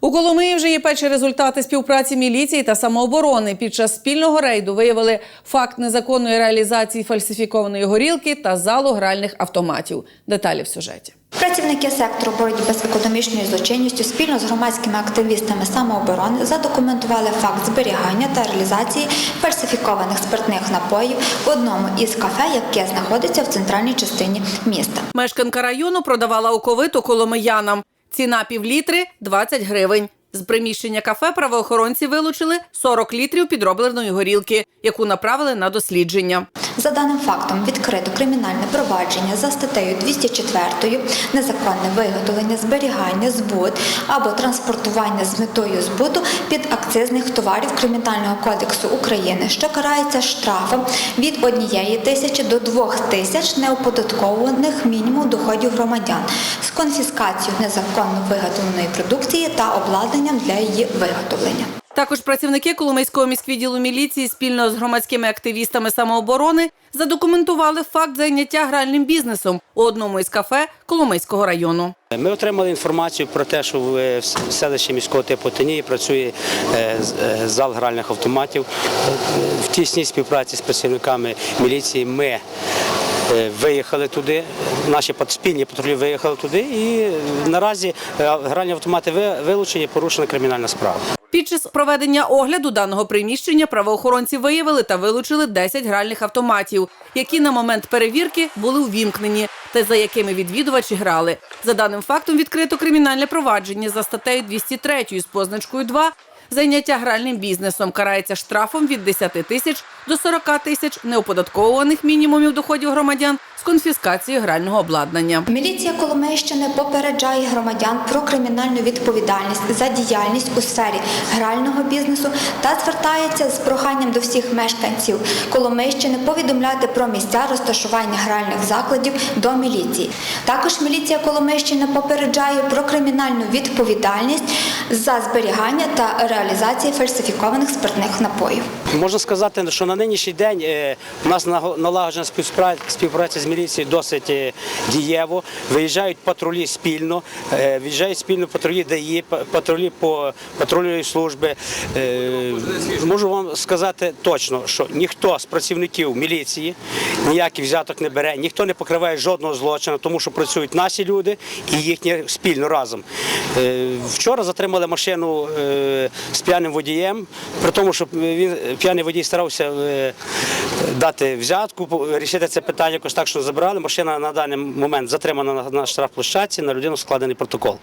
У Коломиї вже є перші результати співпраці міліції та самооборони. Під час спільного рейду виявили факт незаконної реалізації фальсифікованої горілки та залу гральних автоматів. Деталі в сюжеті. Працівники сектору боротьби з економічною злочинністю спільно з громадськими активістами самооборони задокументували факт зберігання та реалізації фальсифікованих спиртних напоїв в одному із кафе, яке знаходиться в центральній частині міста. Мешканка району продавала оковиту коломиянам. Ціна півлітри – 20 гривень. З приміщення кафе правоохоронці вилучили 40 літрів підробленої горілки, яку направили на дослідження. За даним фактом відкрито кримінальне провадження за статтею 204 незаконне виготовлення, зберігання, збут або транспортування з метою збуту під акцизних товарів Кримінального кодексу України, що карається штрафом від 1 тисячі до 2 тисяч неоподаткованих мінімум доходів громадян з конфіскацією незаконно виготовленої продукції та обладнанням для її виготовлення. Також працівники Коломийського міськвідділу міліції спільно з громадськими активістами самооборони задокументували факт зайняття гральним бізнесом у одному із кафе Коломийського району. Ми отримали інформацію про те, що в е, селищі міського типу Тинії працює е, е, зал гральних автоматів. В тісній співпраці з працівниками міліції ми виїхали туди. Наші спільні патрулі виїхали туди, і наразі гральні автомати ви- вилучені, порушена кримінальна справа. Під час проведення огляду даного приміщення правоохоронці виявили та вилучили 10 гральних автоматів, які на момент перевірки були увімкнені та за якими відвідувачі грали. За даним фактом відкрито кримінальне провадження за статтею 203 з позначкою 2 Заняття гральним бізнесом карається штрафом від 10 тисяч до 40 тисяч неоподатковуваних мінімумів доходів громадян з конфіскацією грального обладнання. Міліція Коломийщини попереджає громадян про кримінальну відповідальність за діяльність у сфері грального бізнесу та звертається з проханням до всіх мешканців Коломийщини повідомляти про місця розташування гральних закладів до міліції. Також міліція Коломийщини попереджає про кримінальну відповідальність за зберігання та реалізацію фальсифікованих спиртних напоїв. Можна сказати, що на нинішній день е, у нас налагоджена співпраця, співпраця з міліцією досить е, дієво. Виїжджають патрулі спільно, е, виїжджають спільно патрулі ДАІ, патрулі по патрульної служби. Можу вам сказати точно, що ніхто з працівників міліції ніяких взяток не бере, ніхто не покриває жодного злочину, тому що працюють наші люди і їхні спільно разом. Е, Вчора затримали машину е, з п'яним водієм, при тому, що він п'яний водій старався е, дати взятку, рішити це питання якось так, що забрали. Машина на даний момент затримана на- штрафплощадці, на людину складений протокол.